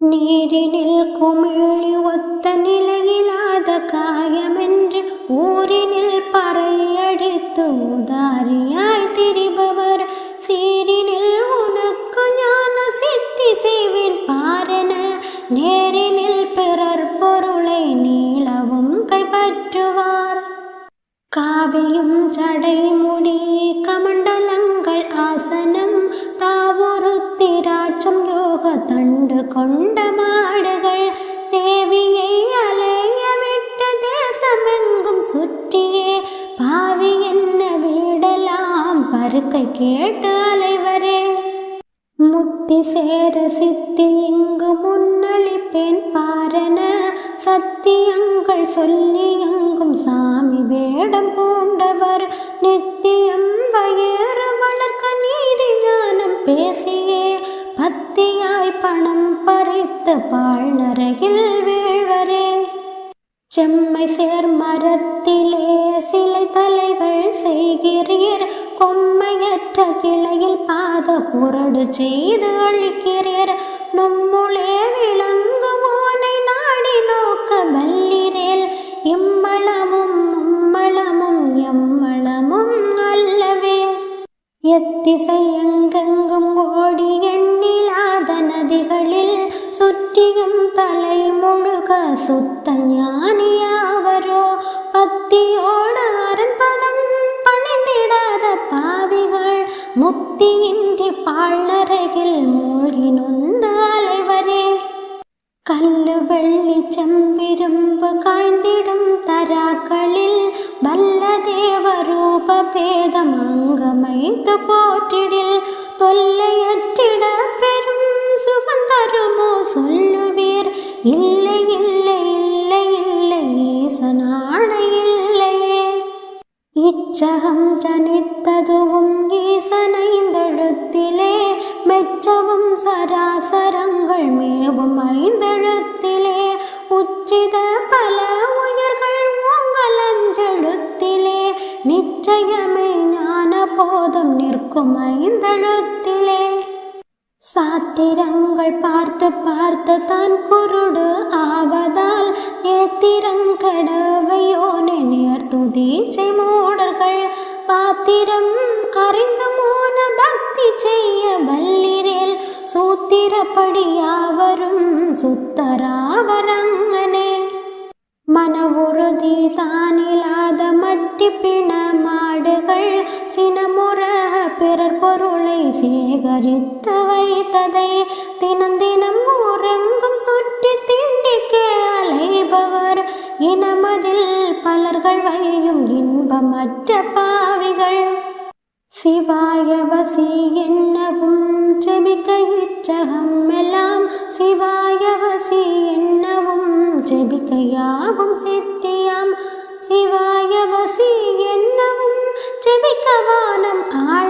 நீரினில் குமிழி ஒத்த நிலையிலாத காயமென்று ஊரினில் பறையடித்து உதாரியாய் திரிபவர். சீரினில் உனக்கு ஞான சித்தி செய்வேன் பாரென நேரினில் பிறர் பொருளை நீளவும் கைப்பற்றுவார். காவியும் ஜடை முடி கமண்டலங்கள் ஆசனம் தாவொரு திராட்சம் யோக தண்டு கொண்டு தேவியை அலைய விட்ட தேசமெங்கும் சுற்றியே பாவி என்ன வீடலாம் பருக்கை கேட்டு அலைவரே முத்தி சேர சித்தி இங்கு முன்னளிப்பேன் பாரன சத்தியங்கள் சொல்லி எங்கும் சாமி வேடம் பூண்டவர் நித்தியம் வயறு வளர்க்க நீதி ஞானம் பேசியே பத்தியாய் பணம் பறித்த பால் நரகில் வீழ்வரே. செம்மை சேர் மரத்திலே சிலை தலைகள் செய்கிறீர். கொம்மையற்ற கிளையில் பாத குரடு செய்து அழிக்கிறீர். நம்முளே விளங்குவோனை நாடி நோக்க எத்திசை எங்கெங்கும் ஓடி எண்ணிலாத நதிகளில் சுற்றியும் தலை முழுக சுத்த ஞானியாவரோ பத்தியோடு அரண்பதம் பணிந்திடாத பாவிகள் முத்தியின்றி பாழ்நரகில் மூழ்கி நொந்த அலைவரே. கல்லு வெள்ளி செம்பிரும்பு காய்ந்திடும் தராக்களில் வல்ல தேவரோ பேதம் அங்கமைத்து போற்றிடில் தொல்லையற்றிட பெரும் சுகந்தருமோ சொல்லுவீர். இல்லை இல்லை இல்லை இல்லை ஈசனான இல்லையே. இச்சகம் ஜனித்ததுவும் ஈசனைந்தெழுத்திலே மெச்சவும் சராசரங்கள் மேவும் ஐந்தெழுத்திலே. உச்சித பல உயர்கள் குமைந்தழுத்திலே சாத்திரங்கள் பார்த்து பார்த்து தான் குருடு ஆவதால் நேத்திரம் நேத்திரங்கடவையோனே நேர்த்துதீச்சை மூடர்கள். பாத்திரம் அறிந்து மோன பக்தி செய்ய வல்லிரேல். சூத்திரப்படியாவரும் சுத்தராவரங்கனே. மன உறுதி தானில்லாத மட்டி பிண மாடுகள் சினமுற பொருளை சேகரித்து வைத்ததை தினம் தினம் ஊரெங்கும் சுற்றி திண்டிக்கே அலைபவர். இனமதில் பலர்கள் வையும் இன்பமற்ற பாவிகள். சிவாய வசி என்னவும் ஜெபிக்க இச்சகம் எல்லாம். சிவாய வசி என்னவும் ஜெபிக்க யாவும் சித்தியாம். சிவாய வசி என்னவும் ஜெபிக்க ஆள்